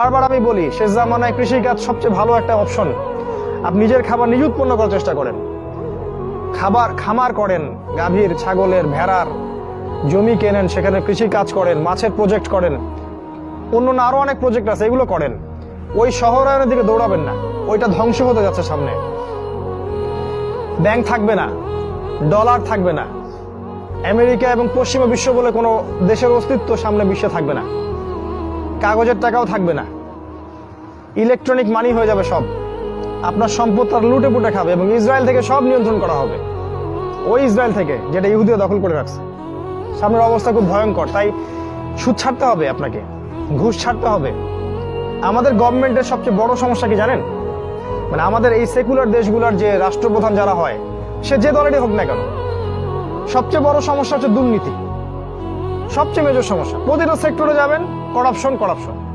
বারবার আমি বলি, শেষ জামানায় কৃষিকাজ সবচেয়ে ভালো একটা অপশন আপনি নিজের খাবার নিজে উৎপন্ন করার চেষ্টা করেন। খাবার খামার করেন, গাভীর, ছাগলের, ভেড়ার, জমি কেনেন, সেখানে কৃষি কাজ করেন, মাছের প্রজেক্ট করেন। অন্য না আরও অনেক প্রজেক্ট আছে, এগুলো করেন। ওই শহরায়নের দিকে দৌড়াবেন না। ওইটা ধ্বংস হতে যাচ্ছে সামনে। ব্যাংক থাকবে না, ডলার থাকবে না। আমেরিকা এবং পশ্চিমা বিশ্ব বলে কোনো দেশের অস্তিত্ব সামনে বিশ্বে থাকবে না। কাগজের টাকাও থাকবে না। ইলেকট্রনিক মানি হয়ে যাবে সব। আপনার সম্পদ তার লুটে পুটে খাবে এবং ইসরায়েল থেকে সব নিয়ন্ত্রণ করা হবে। ওই ইসরায়েল থেকে, যেটা ইহুদিও দখল করে রাখছে। সামনের অবস্থা খুব ভয়ঙ্কর, তাই সুদ ছাড়তে হবে আপনাকে, ঘুষ ছাড়তে হবে। আমাদের গভর্নমেন্টের সবচেয়ে বড় সমস্যা কি জানেন? মানে আমাদের এই সেকুলার দেশগুলোর যে রাষ্ট্রপ্রধান যারা হয়, সে যে দলেরই হোক না কেন, সবচেয়ে বড় সমস্যা হচ্ছে দুর্নীতি। সবচেয়ে মেজর সমস্যা। প্রতিটা সেক্টরে যাবেন করাপশন করাপশন